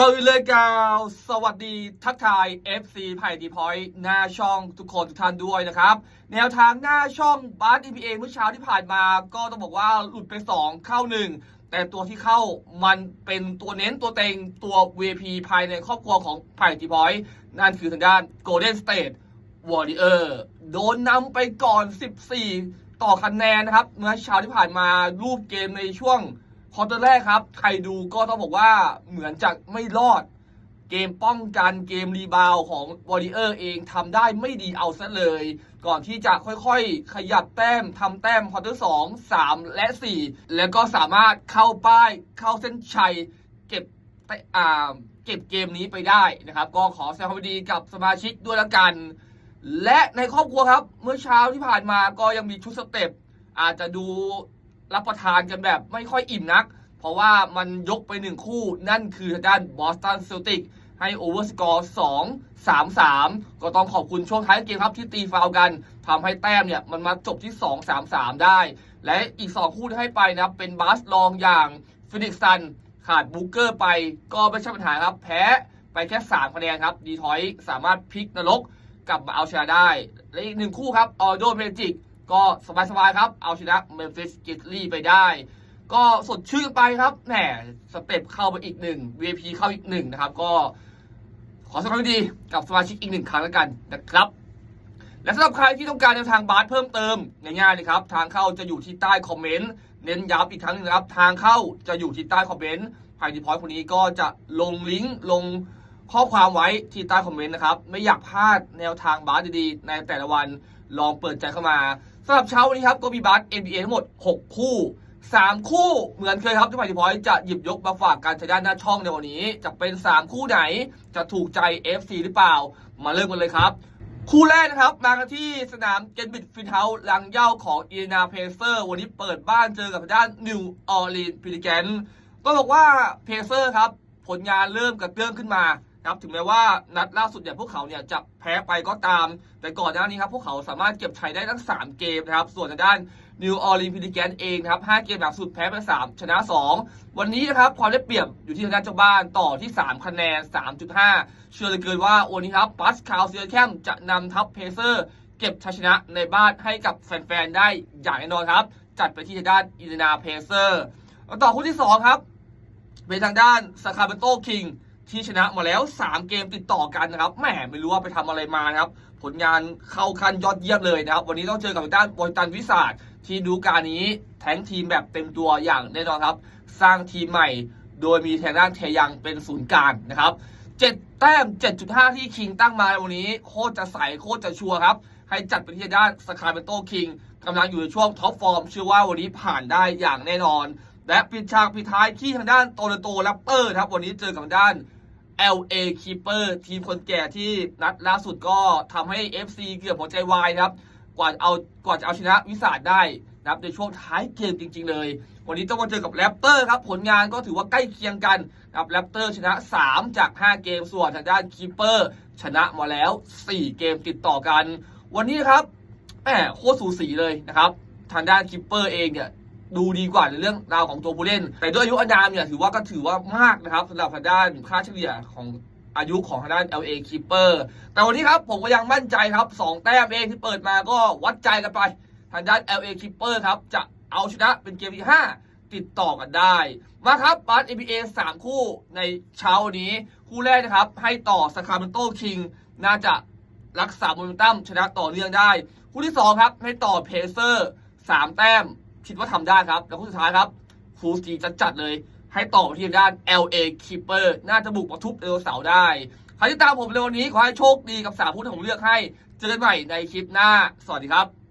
ก่อนอื่นเลยกล่าวสวัสดีทักทาย FC ไผ่ดีพอยต์หน้าช่องทุกคนทุกท่านด้วยนะครับ แนวทางหน้าช่องบาส EPA เมื่อเช้าที่ผ่านมาก็ต้องบอกว่าหลุดไป 2 เข้า 1 แต่ตัวที่เข้ามันเป็นตัวเน้นตัวเต็งตัว VP ภายในครอบครัวของไผ่ดีพอยต์นั่นคือทางด้าน Golden State Warrior โดนนำไปก่อน 14 ต่อคะแนนนะครับเมื่อเช้าที่ผ่านมารูปเกมในช่วง คอเตอร์แรกครับ ใครดูก็ต้องบอกว่าเหมือนจะไม่รอด เกมป้องกันเกมรีบาวของวอริเออร์เองทำได้ไม่ดีเอาซะเลย ก่อนที่จะค่อยๆ ขยับแต้มทำแต้มคอเตอร์สองสามและสี่แล้วก็สามารถเข้าป้ายเข้าเส้นชัย เก็บแต้อ่าเก็บเกมนี้ไปได้นะครับ ก็ขอแสดงความยินดีกับสมาชิกด้วยละกัน และในครอบครัวครับ เมื่อเช้าที่ผ่านมาก็ยังมีชุดสเต็ปอาจจะดู รับประทานกันแบบไม่ค่อยอิ่มนัก เพราะว่ามันยกไปหนึ่งคู่ นั่นคือทางด้านบอสตันเซลติกให้โอเวอร์สกอร์2 3 3ก็ต้องขอบคุณช่วงท้ายเกมครับที่ตีฟาวกันทำให้แต้มเนี่ยมันมาจบที่2 3 3ได้ และอีก2คู่ที่ให้ไปนะครับ เป็นบาสลองอย่างฟินิกซันขาดบุกเกอร์ไปก็ไม่ใช่ปัญหาครับ แพ้ไปแค่3คะแนนครับ ดีทอยสามารถพลิกนรกกลับมาเอาชนะได้ และอีกหนึ่งคู่ครับออโดเมจิก ก็สบายๆครับ เอาชนะเมมฟิสกิสลี่ไปได้ ก็สดชื่นไปครับแหมสเต็ปเข้าไปอีกหนึ่ง VIP เข้าอีกหนึ่งนะครับ ก็ขอสดงความยินดีกับสมาชิกอีกหนึ่งครั้งแล้วกันนะครับ และสำหรับใครที่ต้องการแนวทางบาสเพิ่มเติมง่ายๆเลยครับ ทางเข้าจะอยู่ที่ใต้คอมเมนต์เน้นย้ำอีกครั้งนึงนะครับ ทางเข้าจะอยู่ที่ใต้คอมเมนต์ภายในพอยต์คนนี้ก็จะลงลิงก์ลงข้อความไว้ที่ใต้คอมเมนต์นะครับ ไม่อยากพลาดแนวทางบาสดีๆ ในแต่ละวันลองเปิดใจเข้ามา สำหรับเช้าวันนี้ครับก็มีบาส NBA ทั้งหมด 6 คู่ 3 คู่เหมือนเคยครับที่ภายในพอยต์จะหยิบยกมาฝากกันทางด้านหน้าช่องในวันนี้ จะเป็น 3 คู่ไหนจะถูกใจ FC หรือเปล่า มาเริ่มกันเลยครับ คู่แรกนะครับ มากันที่สนามเกนบิดฟินเฮาส์ลังเย่าของอีนาเพเซอร์ วันนี้เปิดบ้านเจอกับด้านนิวออร์ลีนพิลิแกนก็บอกว่าเพเซอร์ครับผลงานเริ่มกระเตื้องขึ้นมา ครับถึงแม้ว่านัดล่าสุดเนี่ยพวกเขาเนี่ยจะแพ้ไปก็ตาม แต่ก่อนหน้านี้ครับพวกเขาสามารถเก็บชัยได้ทั้ง 3 เกมนะครับส่วนทางด้านนิวออร์ลีนพิลิแกนเองนะครับ5เกมหลังสุดแพ้ไป 3 ชนะ 2 วันนี้นะครับความได้เปรียบอยู่ที่ทางด้านเจ้าบ้านต่อที่ 3 คะแนน 3.5 เชื่อเหลือเกินว่าวันนี้ครับปัสคาวเซียแคมจะนำทัพเพเซอร์ เก็บชัยชนะในบ้านให้กับแฟนๆได้อย่างแน่นอนครับ จัดไปที่ทางด้านอินเดียนาเพเซอร์ต่อคู่ที่ 2 ครับเป็นทางด้านซาคาเบโตคิง ที่ชนะมาแล้ว 3 เกมติดต่อกันนะครับแหมไม่รู้ว่าไปทำอะไรมานะครับ ผลงานเข้าคันยอดเยี่ยมเลยนะครับ วันนี้ต้องเจอกับทางด้านบริตันวิสาดที่ดูการนี้แทงทีมแบบเต็มตัวอย่างแน่นอนครับ สร้างทีมใหม่ โดยมีแทงด้านเทยังเป็นศูนย์กลางนะครับ7แต้ม 7.5 ที่คิงตั้งมาวันนี้โคตรจะใสโคตรจะชัวร์ครับ ให้จัดไปที่ด้านสคาเ m โตคิงกำลังอยู่ในช่วงท็อปฟอร์มเชื่อว่าวันนี้ผ่านได้อย่างแน่นอน และปิดฉากปิดท้ายที่ทางด้านโตเลโตแรปเตอร์ครับวันนี้เจอกับทางด้าน LA Keeper ทีมคนแก่ที่นัดล่าสุดก็ทำให้ FC เกือบหัวใจวายนะครับ กว่าเอากว่าจะเอาชนะวิสาดได้นะครับในช่วงท้ายเกมจริง ๆ เลย วันนี้ต้องมาเจอกับแรปเตอร์ครับ ผลงานก็ถือว่าใกล้เคียงกันนะครับแรปเตอร์ชนะ 3 จาก 5 เกมส่วนทางด้านคีเปอร์ชนะมาแล้ว 4 เกมติดต่อกัน วันนี้ครับแหมโคตรสูสีเลยนะครับ ทางด้านคีเปอร์เองเนี่ย ดูดีกว่าในเรื่องราวของตัวผู้เล่น แต่ด้วยอายุอานามเนี่ยถือว่าก็ถือว่ามากนะครับสำหรับทางด้านค่าเฉลี่ยของอายุของทางด้าน LA Keeper แต่วันนี้ครับผมก็ยังมั่นใจครับ 2 แต้มเองที่เปิดมาก็วัดใจกันไป ทางด้าน LA Keeper ครับ จะเอาชนะเป็นเกมที่ 5 ติดต่อกันได้ มาครับบาส NBA 3 คู่ในเช้านี้ คู่แรกนะครับ ให้ต่อสคา r เ m นโตคิงน่าจะรักษาโมเมนตัมชนะต่อเนื่องได้ คู่ที่ 2 ครับ ให้ต่อเพเซอร์ 3 แต้ม คิดว่าทำได้ครับ แล้วคู่สุดท้ายครับฟูสีจะจัดเลย ให้ต่อไปที่ด้าน LA Keeper น่าจะบุกมาทุบเอลเสาได้ใครที่ตามผมเร็วันนี้ขอให้โชคดีกับสามผู้ที่ผมเลือกให้ เจอกันใหม่ในคลิปหน้า สวัสดีครับ